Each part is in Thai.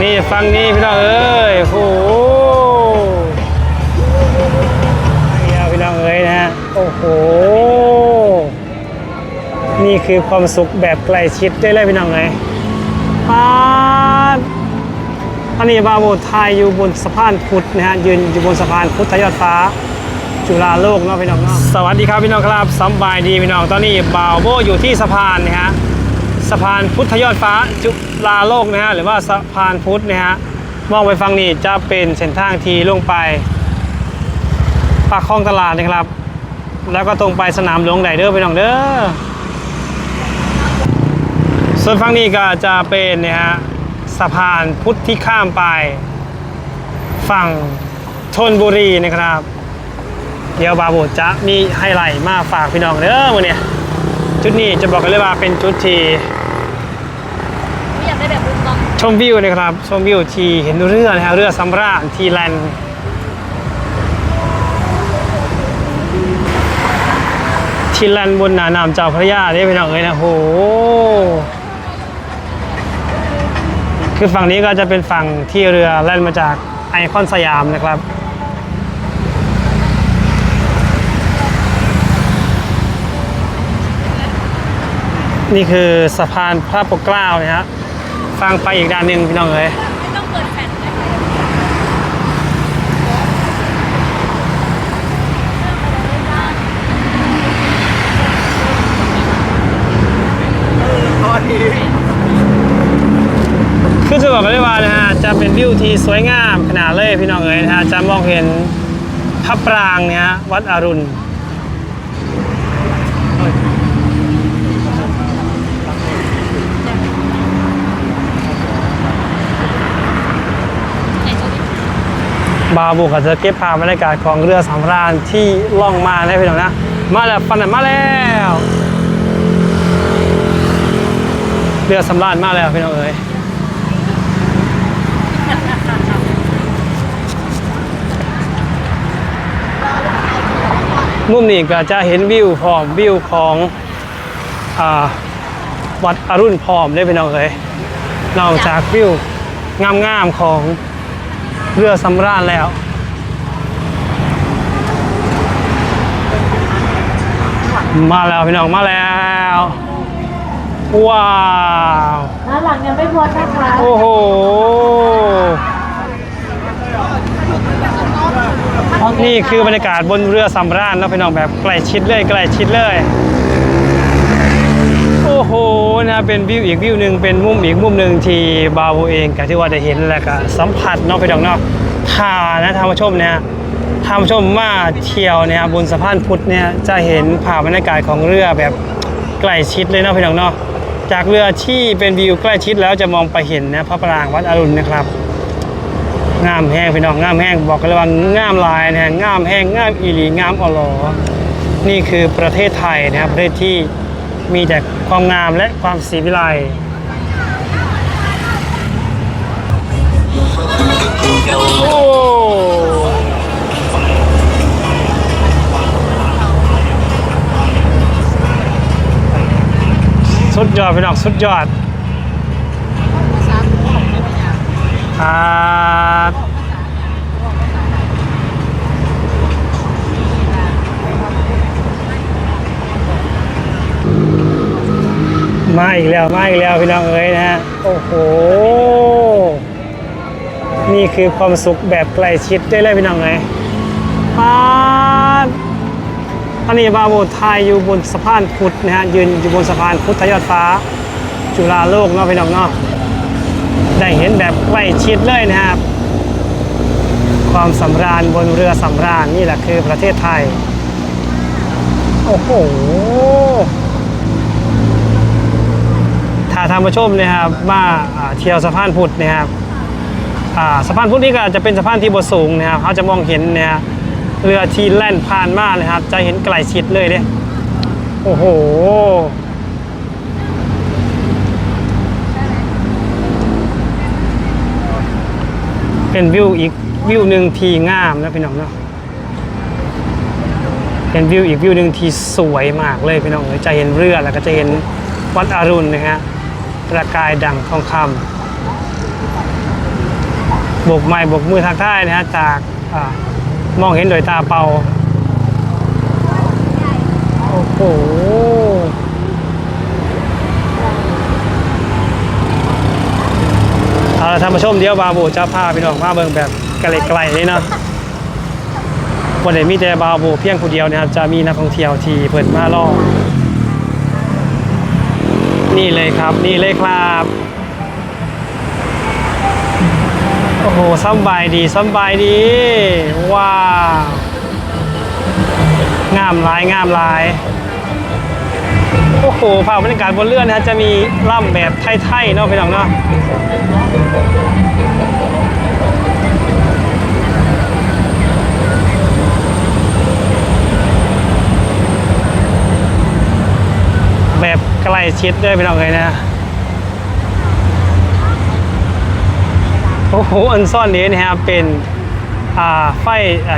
นี้ฟังนี้พี่น้องเอ้ยโอ้โหพี่น้องเอ้ยนะฮะโอ้โห นี่คือความสุขแบบใกล้ชิดได้เลยพี่น้องเอ้ยปาดอันนี้บาโบไทยอยู่บนสะพานพุทธนะฮะยืนอยู่บนสะพานพุทธยอดฟ้าจุฬาโลกเนาะพี่น้องเนาะสวัสดีครับพี่น้องครับสบายดีพี่น้องตอนนี้บ่าวโบอยู่ที่สะพานนะฮะ สะพานพุทธยอดฟ้าจุฬาโลกนะฮะหรือว่าสะพานพุทธนะฮะมองไปฝั่งนี้จะเป็นเส้นทางที่ลงไปปากคลองตลาดนะครับ แล้วก็ตรงไปสนามหลวงไดเดอร์พี่น้องเด้อส่วนฝั่งนี้ก็จะเป็นนะฮะสะพานพุทธที่ข้ามไป ฝั่งธนบุรีนะครับ เดี๋ยวบาโบจะมีไฮไลท์มาฝากพี่น้องเด้อวันนี้ จุดนี้จะบอกกันเลยว่าเป็นจุดที่อยากได้แบบมุมมองชมวิวนะครับชมวิวที่เห็นเรือนะฮะเรือซัมราญที่แลนด์ที่แลนด์บนหนาหนามเจ้าพระยาเนี่ยพี่น้องเอ้ยนะโหคือฝั่งนี้ก็จะเป็นฝั่งที่เรือแล่นมาจากไอคอนสยามนะครับ นี่คือสะพานพระปกเกล้านะฮะฟังไปอีกด้านหนึ่งพี่น้องเอ้ยไม่ต้องเปิดแผ่นเลยคือจะบอกกันเลยว่านะฮะจะเป็นวิวที่สวยงามขนาดเลยพี่น้องเอ้ยนะฮะจะมองเห็นพระปรางเนี่ยฮะวัดอรุณ ในตัวนี้ บาบุกจะเก็บภาพบรรยากาศของเรือสำราญที่ล่องมาได้พี่น้องนะ มาแล้วฟันมาแล้ว เรือสำราญมาแล้วพี่น้องเอ้ยมุมนี้ก็จะเห็นวิวพร้อมวิวของอวัดอรุณพร้อมได้พี่น้องเอ้ยนอกจากวิวงามๆของ เรือสำราญแล้ว มาแล้วพี่น้องมาแล้วว้าวด้านหลังยังไม่พ้นนะคะโอ้โหนี่คือบรรยากาศบนเรือสำราญนะพี่น้องแบบใกล้ชิดเลยใกล้ชิดเลย โอ้โหนะเป็นวิวอีกวิวหนึ่งเป็นมุมอีกมุมหนึ่งที่บาวเองก็ที่ว่าได้เห็นแล้วก็สัมผัสนาะพี่น้องนาะถ้านะท่านผู้ชมเนี่ยท่านผู้ชมมาเที่ยวเนี่ยบนสะพานพุทธเนี่ยจะเห็นภาพบรรยากาศของเรือแบบใกล้ชิดเลยนาะพี่น้องนาะจากเรือที่เป็นวิวใกล้ชิดแล้วจะมองไปเห็นนะพระปรางวัดอรุณนะครับงามแห้งพี่น้องงามแห้งบอกกันเลยว่างามลายนะงามแห้งงามอีหลีงามอลอนี่คือประเทศไทยนะครับประเทศที่ มีแต่ความงามและความศรีวิไลโอ้สุดยอดพี่น้องสุดยอดครับ มาอีกแล้วมาอีกแล้วพี่น้องเอ้ยนะฮะโอ้โห นี่คือความสุขแบบใกล้ชิดได้เลยพี่น้องเอ้ยปาดอันนี้บาโบไทยอยู่บนสะพานพุทธนะฮะยืนอยู่บนสะพานพุทธยอดฟ้า จุฬาโลกเนาะพี่น้องเนาะได้เห็นแบบใกล้ชิดเลยนะครับ ความสำราญบนเรือสำราญนี่แหละคือประเทศไทย โอ้โห ถ้า ท่านผู้ชมนะครับมาอ่าเที่ยวสะพานพุทธนะครับสะพานพุทธนี่ก็จะเป็นสะพานที่บสูงนะครับเขาจะมองเห็นนะฮะเรือที่แล่นผ่านมาเลยครับ จะเห็นไกลชิดเลยเนี่ยโอ้โหเป็นวิวอีกวิวหนึ่งที่งามนะพี่น้องเนาะเป็นวิวอีกวิวหนึ่งที่สวยมากเลยพี่น้องเอ้ยจะเห็นเรือแล้วก็จะเห็นวัดอรุณนะฮะ ประกายดังทองคำบกไม้บกมือทักทายนะฮะจากอมองเห็นโดยตาเปล่าโอ้โหเอาละท่านผู้ชมเดี๋ยวบาบูจะพาพี่น้องมาเบิ่งแบบไกลๆเลยเนาะวันนี้มีแต่บาบูเพียงผู้เดียวนะครับจะมีนักท่องเที่ยวที่เพิ่นมาล่อ นี่เลยครับนี่เลยครับโอ้โหสำบายดีสำบายดี ว้าวงามลายงามลายโอ้โหภาพบรรยากาศบนเรือนะฮะจะมีล่ำแบบไทยๆเนาะพี่น้องเนาะ แบบใกล้ชิดด้วยพี่น้องเลยนะโอ้โหอันซ่อนนี้นะครับเป็นอาไฟ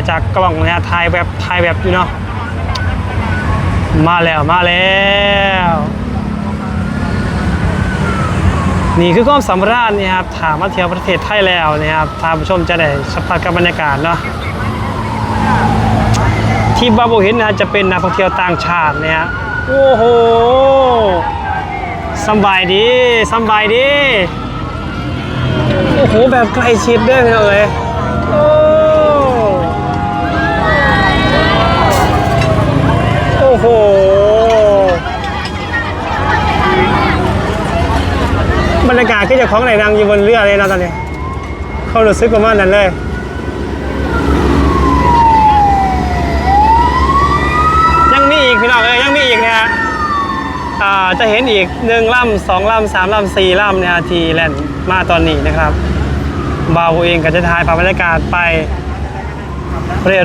จากกล่องนะฮะถ่ายแบบถ่ายแบบอยู่เนาะมาแล้วมาแล้ว นี่คือความสำราญนี่ครับถามมาเที่ยวประเทศไทยแล้วนะครับท่านผู้ชมจะได้สัมผัสกับบรรยากาศเนาะที่บาโบเห็นนะจะเป็นนักท่องเที่ยวต่างชาตินี่ยฮะ โอ้โหสบายดีสบายดี โอ้โห แบบใกล้ชิดด้วยพี่น้องเลยโอ้โอ้โหบรรยากาศก็จะของไหนดังอยู่บนเรือเลยนะตอนนี้เขารู้สึกประมาณนั้นเลย ยังมีอีกพี่น้องเอ้ยยังมีอีกนะฮะอ่า จะเห็นอีกหนึ่งลำสองลำสามลำสี่ลำเนี่ยทีแลนมาตอนนี้นะครับบาวเองก็จะถ่ายภาพบรรยากาศไป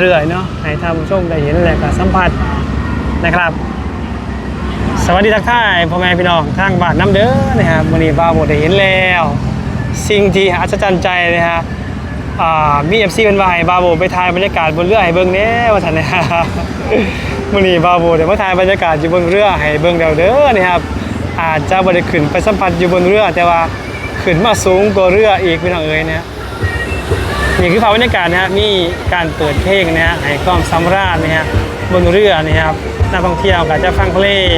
เรื่อยๆเนาะให้ท่านผู้ชมได้เห็นแหละก็สัมผัสนะครับ สวัสดีทักทายพ่อแม่พี่น้องทางบ้านน้ำเด้อนะครับวันนี้บาวได้เห็นแล้ว สิ่งที่อัศจรรย์ใจนะฮะ อ่ามีเอฟซีเป็นว่าให้บาโบไปถ่ายบรรยากาศบนเรือให้เบิ่งแน่ว่าท่านนะมื้อนี้บาโบเดี๋ยวมาถ่ายบรรยากาศอยู่บนเรือให้เบิ่งเดี๋ยวเด้อนะครับอาจจะบ่ได้ขึ้นไปสัมผัสอยู่บนเรือ แต่ว่าขึ้นมาสูงกว่าเรืออีกพี่น้องเอ๋ยนะนี่คือภาพบรรยากาศนะฮะมีการเปิดเพลงนะฮะให้ความสำราญนะฮะบนเรือนะครับนักท่องเที่ยวก็จะฟังเพลง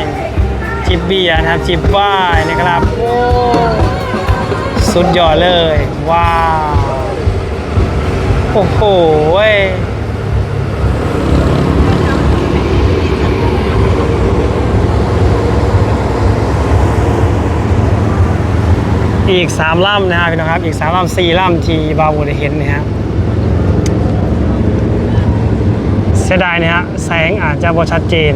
จิบเบียร์นะครับจิบไวน์นะครับโอ้สุดยอดเลย ว้าว โอ้โหอีกสามลำนะครับพี่น้องครับ อีกสามลำสี่ลำที่บาวได้เห็นนะฮะเสียดายนะฮะแสงอาจจะบ่ชัดเจน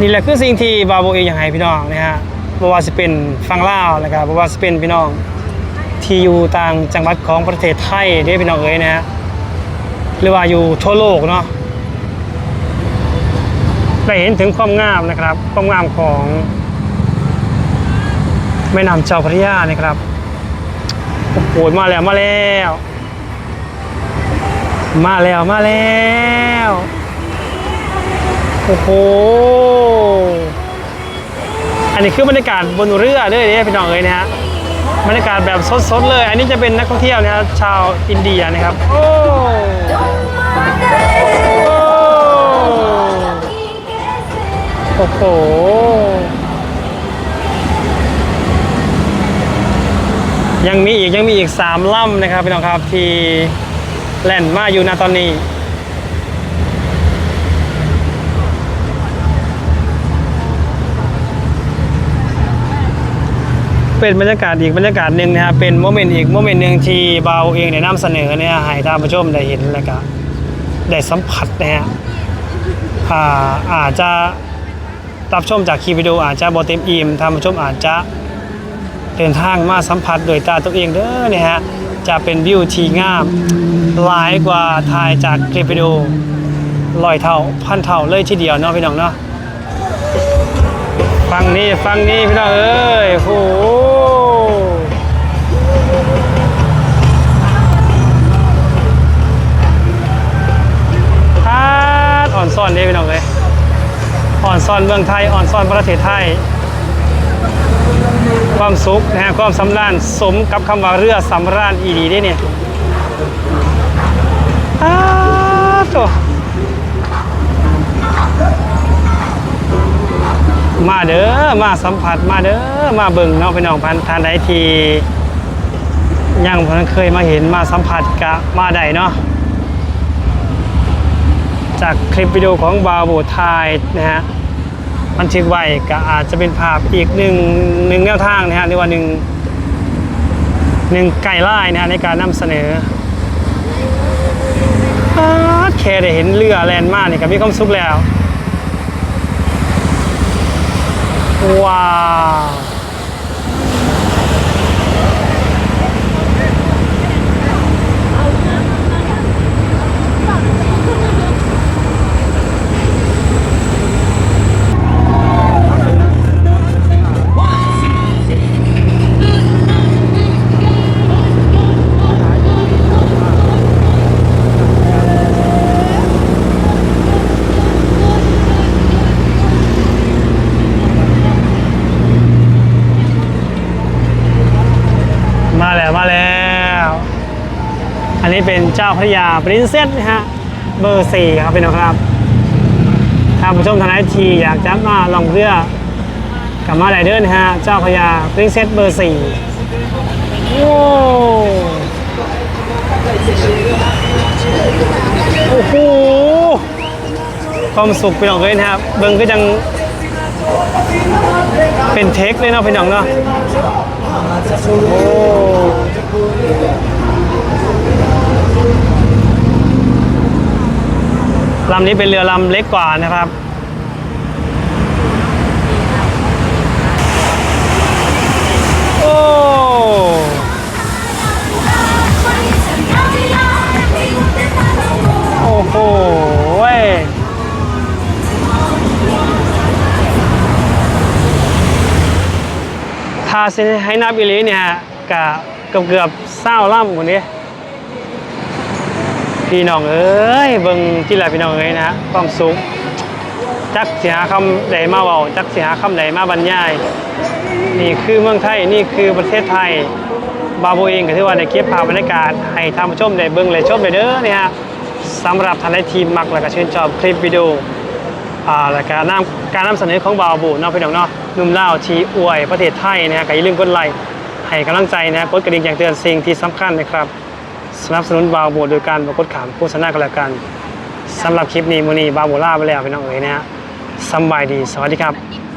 นี่แหละคือสิ่งที่บาโบเองอยากให้พี่น้องนะฮะบ่ว่าจะเป็นฟังลาวแล้วก็บ่ว่าจะเป็นพี่น้องที่อยู่ต่างจังหวัดของประเทศไทยเด้พี่น้องเอ๋ยนะฮะหรือว่าอยู่ทั่วโลกเนาะได้เห็นถึงความงามนะครับ ความงามของแม่น้ำเจ้าพระยานะครับโอ้โหมาแล้วมาแล้ว มาแล้วมาแล้ว โอ้โห อันนี้คือบรรยากาศบนเรือเด้อเนี่ยพี่น้องเอ้ยนะฮะ บรรยากาศแบบสดๆเลย อันนี้จะเป็นนักท่องเที่ยวนะฮะชาวอินเดียนะครับ โอ้โอ้โหยังมีอีกยังมีอีกสามลำนะครับพี่น้องครับที่แล่นมาอยู่ณตอนนี้ เป็นบรรยากาศอีกบรรยากาศหนึ่งนะครับเป็นโมเมนต์อีกโมเมนต์หนึ่งที่เบาเองได้นำเสนอเนี่ยให้ท่านผู้ชมได้เห็นแล้วก็ได้สัมผัสนะฮะอ่าอาจจะรับชมจากคลิปวิดีโออาจจะบอเต็มอิ่มท่านผู้ชมอาจจะเดินทางมาสัมผัสโดยตาตัวเองเด้อเนี่ยฮะจะเป็นวิวที่งามหลายกว่าถ่ายจากคลิปวิดีโอลอยเท่าพันเท่าเลยทีเดียวเนาะพี่น้องเนาะฟังนี่ฟังนี่พี่น้องเอ้ยโอ้ อ่อนเมืองไทยอ่อนซ่อนประเทศไทย ความสุขนะฮะความสำราญสมกับคำว่าเรือสำราญอีดีได้เนี่ยอ้าวโถมาเด้อมาสัมผัสมาเด้อมาเบิ่งเนาะพี่น้องพันทานใดทียังผมเคยมาเห็นมาสัมผัสกะมาได้เนาะจากคลิปวิดีโอของบาวโบไทยนะฮะ บันทึกไว้ก็อาจจะเป็นภาพอีกหนึ่งหนึ่งแนวทางนะฮะหรือว่าหนึ่งหนึ่งไก่ไล่นะฮะในการนำเสนอแค่ได้เห็นเรือแลนด์มาเนี่ยก็มีความสุขแล้ว ว้าว นี้เป็นเจ้าพระยาปรินเซสนะฮะเบอร์สี่ครับพี่น้องครับ ถ้าผู้ชมทางไหนทีอยากจะมาลองเรือกลับมาไหนเดินนะฮะเจ้าพระยาปรินเซสเบอร์สี่โอ้โอ้โหความสุขพี่น้องเลยนะครับเบิ้งก็ยังเป็นเทคเลยเนาะพี่น้องเนาะโอ้ ลำนี้เป็นเรือลำเล็กกว่านะครับ โอ้โอ้โหเว้ยถ้าสิให้นับอีหลีเนี่ยกะเกือบเกือบเศร้าล่ำกว่านี้ พี่น้องเอ้ยเบิ่งที่ละพี่น้องเอ้ยนะฮะความสุขจักสิหาคำใดมาเว้าจักสิหาคำใดมาบรรยาย นี่คือเมืองไทยนี่คือประเทศไทย บาโบเองก็ถือว่าได้เก็บภาพบรรยากาศให้ท่านผู้ชมได้เบิ่งและชมได้เด้อเนี่ยฮะสำหรับท่านใดทีมมักและก็ชื่นชอบคลิปวิดีโออ่าและการนำการนำเสนอของบาวบูเนาะพี่น้องเนาะนุ่มเล่าวที่อวยประเทศไทยนะฮะก็อย่าลืมกดไลค์ให้กำลังใจนะฮะกดกระดิ่งแจ้งเตือนสิ่งที่สำคัญนะครับ สนับสนุนบาวบูโดยการประกดขามโฆษณากันแล้วกันสำหรับคลิปนี้มูนีบาวบูล่าไปแล้วพี่น้องเอ๋ยนะฮะสำบายดี สวัสดีครับ